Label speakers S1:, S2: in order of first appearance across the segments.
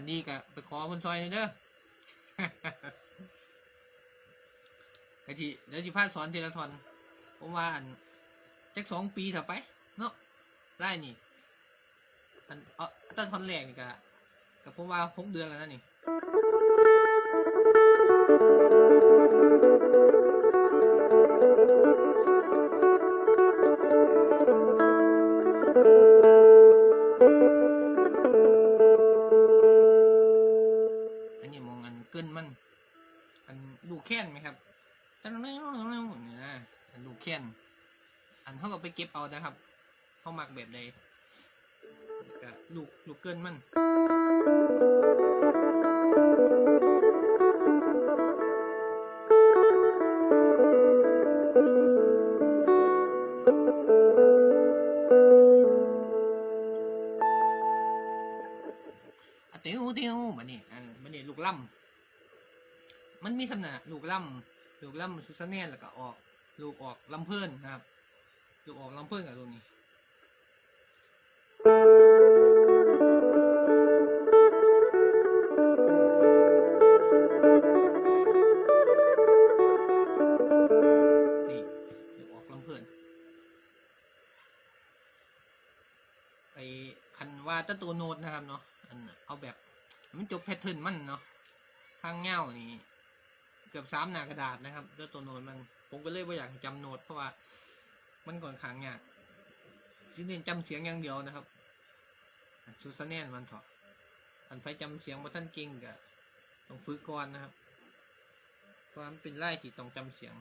S1: ันนดีก็ไปขอเพิ่นซอยหน่อยเด้อกะทิเดี๋ยวจิพาสอนเทีลทอนผมว่าอันจักสองปีถอะไป เนาะได้นี่ อันเอาตั้งทอนแรกนี่กะกับผมว่าหกเดือนแล้วนะนี่ ก็ลูกลูกเกินมันเตียวเตียวบันนี้อันบันนี้ลูกล่ำมันมีสำนาลูกล่ำลูกล่ำซูซาเน่แล้วก็ออก ลูกออกลำเพิ่อนนะครับ ลูกออกลำเพิ่อนกับลูกนี้ นี่ลูกออกลำเพิ่นไอคันว่าตะตัวโน้ตนะครับเนาะอันเอาแบบมันจบแพทเทิร์นมันเนาะข้างเง่านี่เกือบสามหน้ากระดาษนะครับแล้วตัวโน้ตมันผมก็เลยว่าอยากจำโน้ตเพราะว่ามันก่อนขางยาก สิเน้นจำเสียงอย่างเดียวนะครับซูซาแนนมันเถอะอันไปจำเสียงมาท่านเก่งกะต้องฝึกก่อนนะครับความเป็นไล่ที่ต้องจำเสียง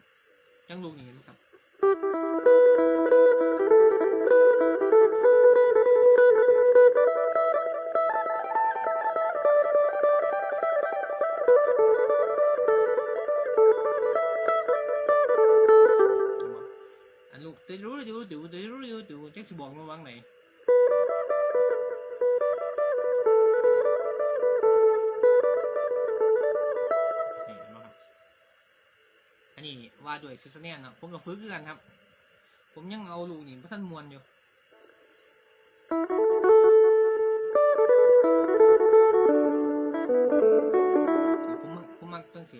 S1: ยังลูกนี้นะครับ บอกมาวังไหนนี่เห็นบ่ครับอันนี้ว่าด้วยซิสเนียนเนาะผมกับฟื้นกันครับ ผมยังเอาลูกนี่พระท่านมวนอยู่ผมมักผมมักตั้งสิ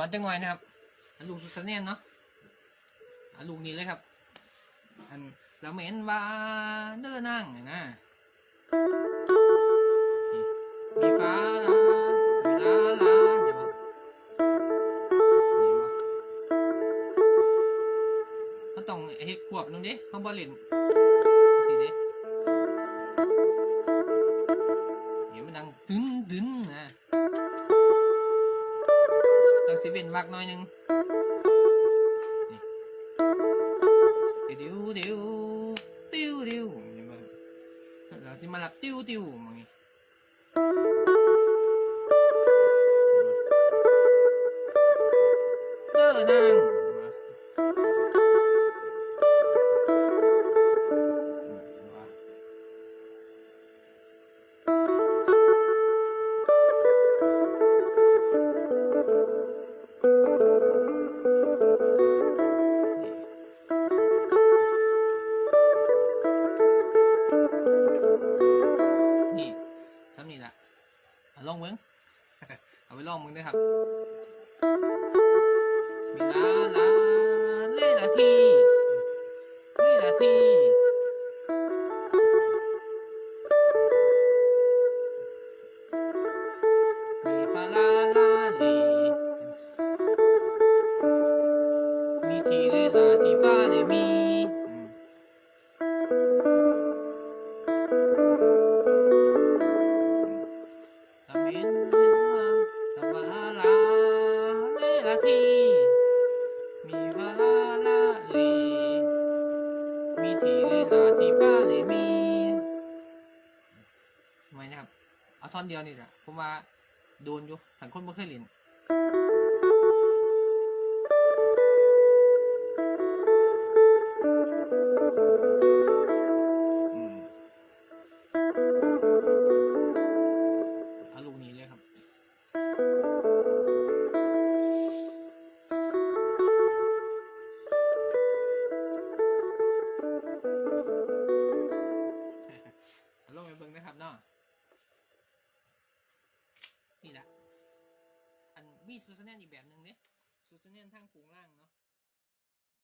S1: อนจังหน่อยนะครับ อันลูกสุดเนียนเนาะอันลูกนี้เลยครับ อันเราเหม็นว่าเด้อนั่งนะ ต้องสิเป็นวักหน่อยหนึงเดี๋ยวเดี๋ยวติ้วเดี๋ยวเห็นบ่เราสิมาหลับติ้วติ้วมึงนี่เด้อนะ ลองเบิ้งเอาไปลองมึงด้วยครับมีลาลาเล่ละทีเล่ละทีมีฟาลาลาเลมีทีเล่ลาทีฟาเลมี ท่อนเดียวนี่แหละผมว่าโดนอยู่ถังคนไม่เคยเล่น